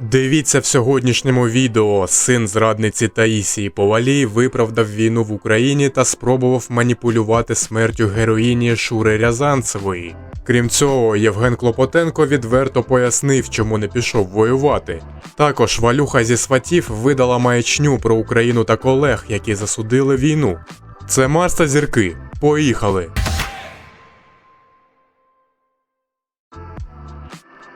Дивіться в сьогоднішньому відео. Син зрадниці Таїсії Повалій виправдав війну в Україні та спробував маніпулювати смертю героїні Шури Рязанцевої. Крім цього, Євген Клопотенко відверто пояснив, чому не пішов воювати. Також Валюха зі сватів видала маячню про Україну та колег, які засудили війну. Це Марс зірки. Поїхали!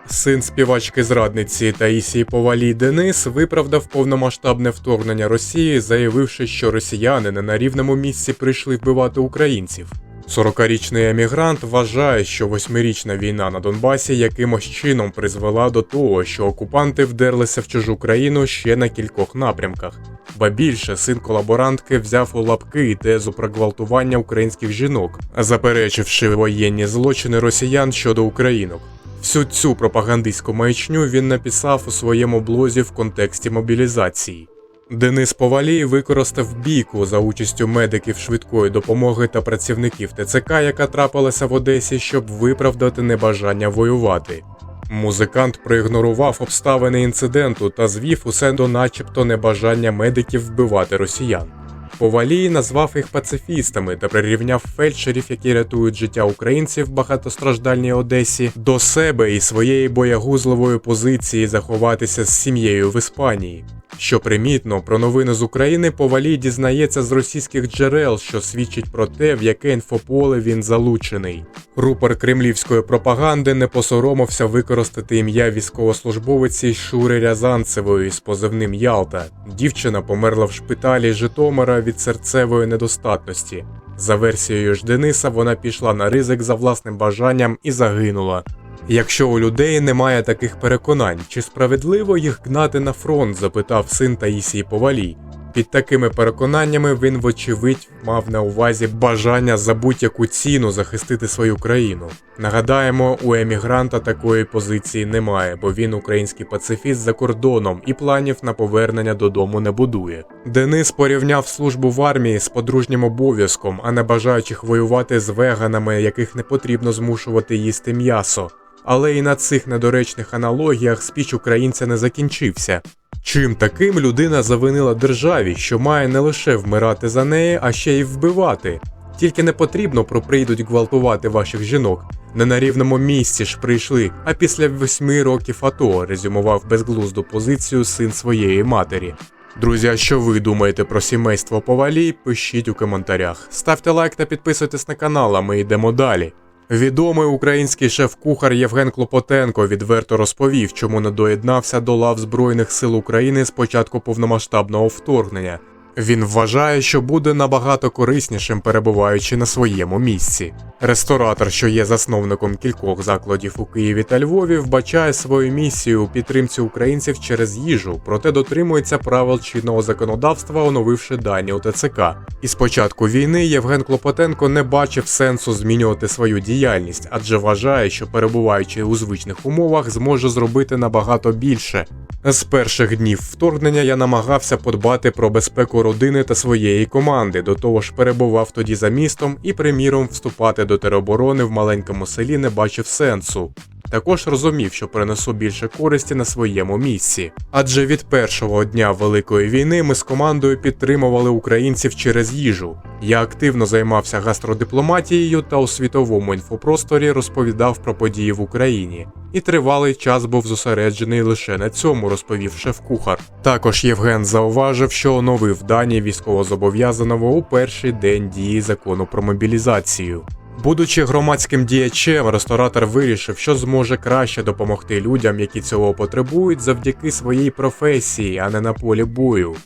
Син співачки зрадниці Таїсії Повалій Денис виправдав повномасштабне вторгнення Росії, заявивши, що росіяни не на рівному місці прийшли вбивати українців. 40-річний емігрант вважає, що восьмирічна війна на Донбасі якимось чином призвела до того, що окупанти вдерлися в чужу країну ще на кількох напрямках. Ба більше син колаборантки взяв у лапки тезу про гвалтування українських жінок, заперечивши воєнні злочини росіян щодо українок. Всю цю пропагандистську маячню він написав у своєму блозі в контексті мобілізації. Денис Повалій використав бійку за участю медиків швидкої допомоги та працівників ТЦК, яка трапилася в Одесі, щоб виправдати небажання воювати. Музикант проігнорував обставини інциденту та звів усе до начебто небажання медиків вбивати росіян. Повалій назвав їх пацифістами та прирівняв фельдшерів, які рятують життя українців в багатостраждальній Одесі, до себе і своєї боягузливої позиції заховатися з сім'єю в Іспанії. Що примітно, про новини з України Повалій дізнається з російських джерел, що свідчить про те, в яке інфополе він залучений. Рупор кремлівської пропаганди не посоромився використати ім'я військовослужбовиці Шури Рязанцевої з позивним Ялта. Дівчина померла в шпиталі Житомира від серцевої недостатності. За версією ж Дениса, вона пішла на ризик за власним бажанням і загинула. Якщо у людей немає таких переконань, чи справедливо їх гнати на фронт? запитав син Таїсії Повалій. Під такими переконаннями він, вочевидь, мав на увазі бажання за будь-яку ціну захистити свою країну. Нагадаємо, у емігранта такої позиції немає, бо він український пацифіст за кордоном і планів на повернення додому не будує. Денис порівняв службу в армії з подружнім обов'язком, а не бажаючих воювати з веганами, яких не потрібно змушувати їсти м'ясо. Але і на цих недоречних аналогіях спіч українця не закінчився. Чим таким людина завинила державі, що має не лише вмирати за неї, а ще й вбивати. Тільки не потрібно про прийдуть гвалтувати ваших жінок. Не на рівному місці ж прийшли, а після восьми років АТО резюмував безглузду позицію син своєї матері. Друзі, а що ви думаєте про сімейство Повалій? Пишіть у коментарях. Ставте лайк та підписуйтесь на канал, а ми йдемо далі. Відомий український шеф-кухар Євген Клопотенко відверто розповів, чому не доєднався до лав Збройних сил України з початку повномасштабного вторгнення. Він вважає, що буде набагато кориснішим перебуваючи на своєму місці. Ресторатор, що є засновником кількох закладів у Києві та Львові, вбачає свою місію у підтримці українців через їжу, проте дотримується правил чинного законодавства, оновивши дані у ТЦК. І з початку війни Євген Клопотенко не бачив сенсу змінювати свою діяльність, адже вважає, що перебуваючи у звичних умовах, зможе зробити набагато більше. З перших днів вторгнення я намагався подбати про безпеку родини та своєї команди. До того ж, перебував тоді за містом і, приміром, вступати до тероборони в маленькому селі не бачив сенсу. Також розумів, що принесу більше користі на своєму місці. Адже від першого дня Великої війни ми з командою підтримували українців через їжу. Я активно займався гастродипломатією та у світовому інфопросторі розповідав про події в Україні. І тривалий час був зосереджений лише на цьому, розповів шеф-кухар. Також Євген зауважив, що оновив дані військовозобов'язаного у перший день дії закону про мобілізацію. Будучи громадським діячем, ресторатор вирішив, що зможе краще допомогти людям, які цього потребують, завдяки своїй професії, а не на полі бою.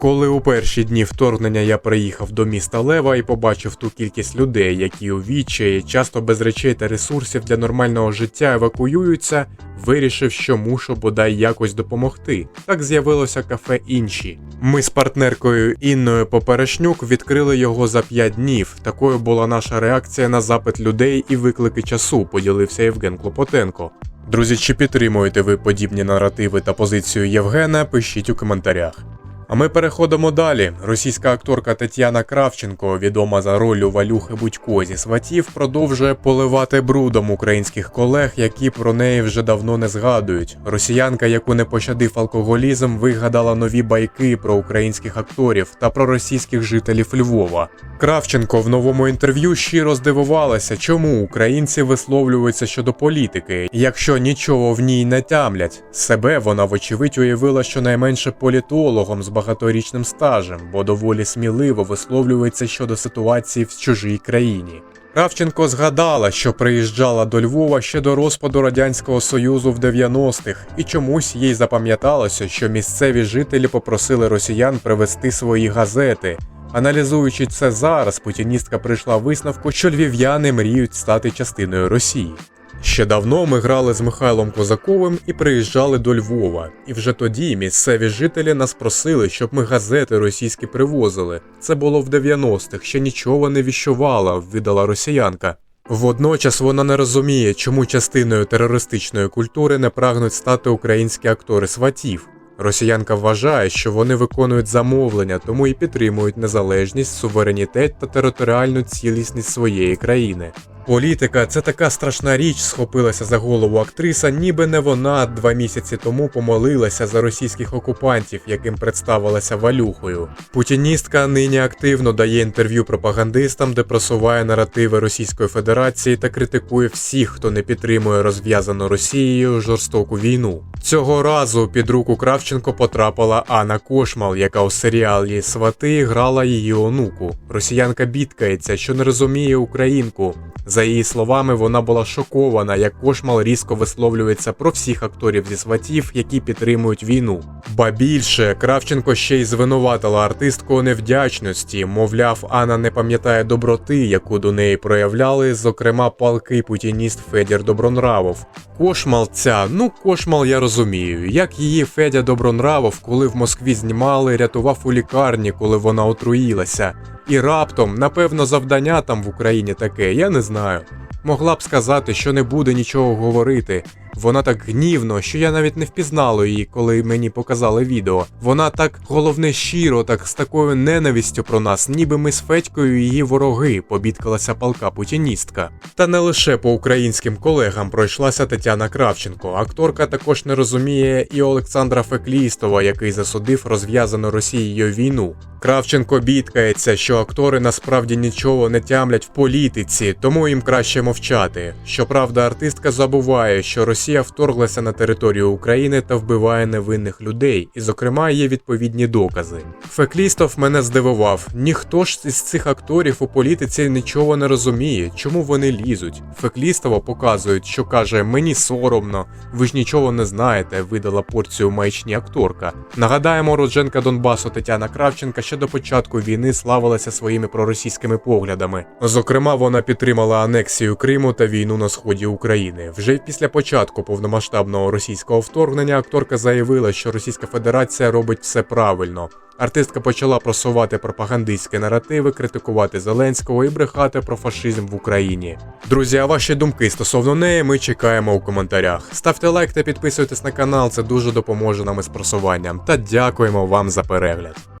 Коли у перші дні вторгнення я приїхав до міста Лева і побачив ту кількість людей, які у відчаї, часто без речей та ресурсів для нормального життя евакуюються, вирішив, що мушу бодай якось допомогти. Так з'явилося кафе інші. Ми з партнеркою Інною Поперешнюк відкрили його за 5 днів. Такою була наша реакція на запит людей і виклики часу, поділився Євген Клопотенко. Друзі, чи підтримуєте ви подібні наративи та позицію Євгена? Пишіть у коментарях. А ми переходимо далі. Російська акторка Тетяна Кравченко, відома за ролью Валюхи Будько зі сватів, продовжує поливати брудом українських колег, які про неї вже давно не згадують. Росіянка, яку не пощадив алкоголізм, вигадала нові байки про українських акторів та про російських жителів Львова. Кравченко в новому інтерв'ю щиро здивувалася, чому українці висловлюються щодо політики, якщо нічого в ній не тямлять. Себе вона вочевидь уявила щонайменше політологом з багаторічним стажем, бо доволі сміливо висловлюється щодо ситуації в чужій країні. Кравченко згадала, що приїжджала до Львова ще до розпаду Радянського Союзу в 90-х, і чомусь їй запам'яталося, що місцеві жителі попросили росіян привезти свої газети. Аналізуючи це зараз, путіністка прийшла висновку, що львів'яни мріють стати частиною Росії. Ще давно ми грали з Михайлом Козаковим і приїжджали до Львова. І вже тоді місцеві жителі нас просили, щоб ми газети російські привозили. Це було в 90-х, ще нічого не віщувала, видала росіянка. Водночас вона не розуміє, чому частиною терористичної культури не прагнуть стати українські актори сватів. Росіянка вважає, що вони виконують замовлення, тому і підтримують незалежність, суверенітет та територіальну цілісність своєї країни. Політика це така страшна річ, схопилася за голову актриса, ніби не вона два місяці тому помолилася за російських окупантів, яким представилася валюхою. Путіністка нині активно дає інтерв'ю пропагандистам, де просуває наративи Російської Федерації та критикує всіх, хто не підтримує розв'язану Росією жорстоку війну. Цього разу під руку Кравченко потрапила Анна Кошмал, яка у серіалі Свати грала її онуку. Росіянка бідкається, що не розуміє українку. За її словами, вона була шокована, як Кошмал різко висловлюється про всіх акторів зі сватів, які підтримують війну. Ба більше Кравченко ще й звинуватила артистку у невдячності, мовляв, Анна не пам'ятає доброти, яку до неї проявляли, зокрема палкий путініст Федір Добронравов. Кошмал ця, ну кошмал я розумію, як її Федя Добронравов, коли в Москві знімали, рятував у лікарні, коли вона отруїлася. І раптом, напевно, завдання там в Україні таке, я не знаю. Могла б сказати, що не буде нічого говорити. Вона так гнівно, що я навіть не впізнала її, коли мені показали відео. Вона так головне щиро, так з такою ненавистю про нас, ніби ми з Федькою її вороги, побідкалася палка путіністка. Та не лише по українським колегам пройшлася Тетяна Кравченко. Акторка також не розуміє і Олександра Феклістова, який засудив розв'язану Росією війну. Кравченко бідкається, що актори насправді нічого не тямлять в політиці, тому їм краще мовчати. Щоправда, артистка забуває, що Росія вторглася на територію України та вбиває невинних людей, і, зокрема, є відповідні докази. Феклістов мене здивував. Ніхто ж із цих акторів у політиці нічого не розуміє, чому вони лізуть. Феклістова показують, що каже: мені соромно, ви ж нічого не знаєте, видала порцію маячні акторка. Нагадаємо, родженка Донбасу Тетяна Кравченка ще до початку війни славилася своїми проросійськими поглядами. Зокрема, вона підтримала анексію Криму та війну на сході України. Вже після початку повномасштабного російського вторгнення акторка заявила, що Російська Федерація робить все правильно. Артистка почала просувати пропагандистські наративи, критикувати Зеленського і брехати про фашизм в Україні. Друзі, а ваші думки стосовно неї ми чекаємо у коментарях. Ставте лайк та підписуйтесь на канал, це дуже допоможе нам із просуванням. Та дякуємо вам за перегляд.